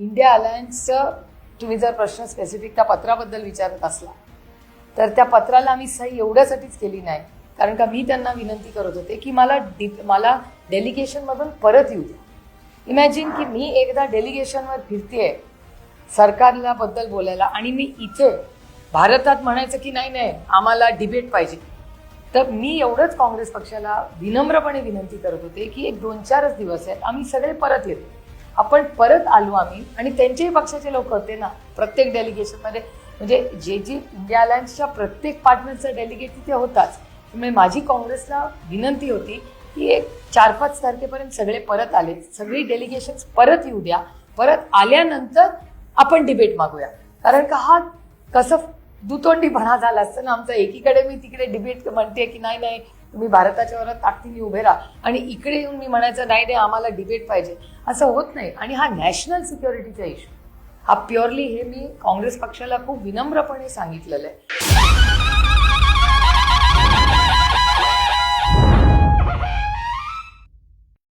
India अलायन्सचं तुम्ही जर प्रश्न स्पेसिफिक त्या पत्राबद्दल विचारत असला तर त्या पत्राला आम्ही सही एवढ्यासाठीच केली नाही. कारण का मी त्यांना विनंती करत होते की मला डि मला डेलिगेशनमधून परत येऊ द्या इमॅजिन की मी एकदा डेलिगेशनवर फिरतेय सरकारला बद्दल बोलायला आणि मी इथे भारतात म्हणायचं की नाही नाही आम्हाला डिबेट पाहिजे. तर मी एवढंच काँग्रेस पक्षाला विनम्रपणे विनंती करत होते की एक दोन चारच दिवस आहेत आम्ही सगळे परत येतो. आपण परत आलो आम्ही आणि त्यांच्याही पक्षाचे लोक होते ना प्रत्येक डेलिगेशनमध्ये म्हणजे जे जी इंडिया अलायन्सच्या प्रत्येक पार्टनरचा डेलिगेट तिथे होताच. त्यामुळे माझी काँग्रेसला विनंती होती की एक चार पाच तारखेपर्यंत सगळे परत आले. सगळी डेलिगेशन परत येऊ द्या. परत आल्यानंतर आपण डिबेट मागूया. कारण का हा कसं दुतोंडीपणा झाला असतं ना आमचा एकीकडे मी तिकडे डिबेट म्हणते की नाही नाही तुम्ही भारताच्या वरात ताकदीने उभे राहा. आणि इकडे येऊन मी म्हणायचं नाही नाही आम्हाला डिबेट पाहिजे. असं होत नाही. आणि हा नॅशनल सिक्युरिटीचा इश्यू हा प्युअरली हे मी काँग्रेस पक्षाला खूप विनम्रपणे सांगितलेलं आहे.